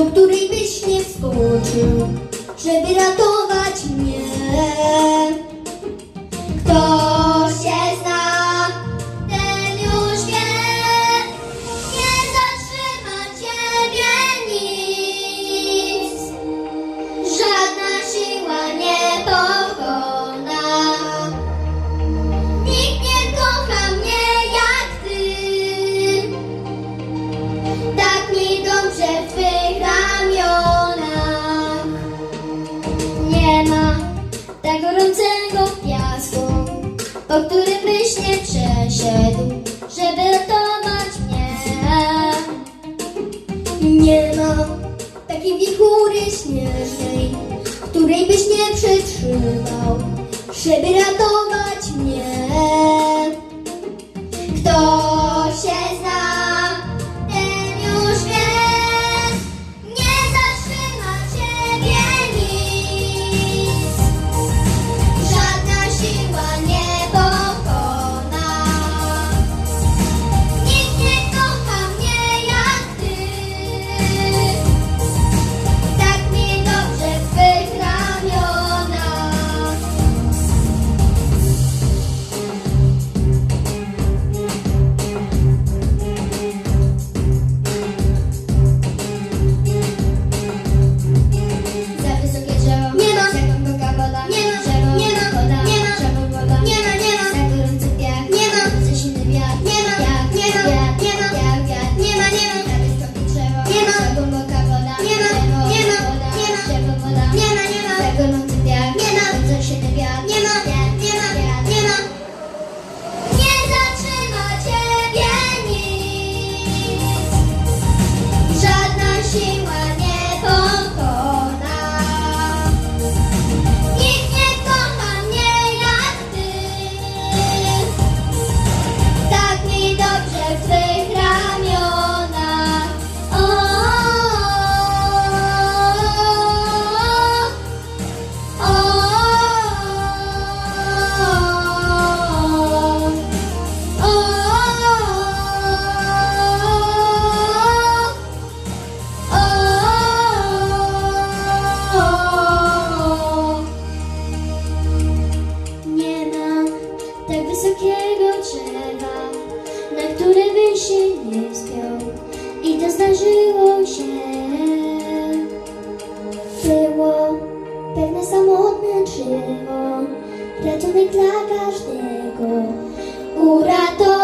do której byś nie wskoczył, żeby ratować. której byś nie przetrzymał, żeby ratować mnie. tak wysokiego drzewa, na które by się nie wspiął. I to zdarzyło się. Było pewne samotne drzewo, ratunek dla każdego. Uratował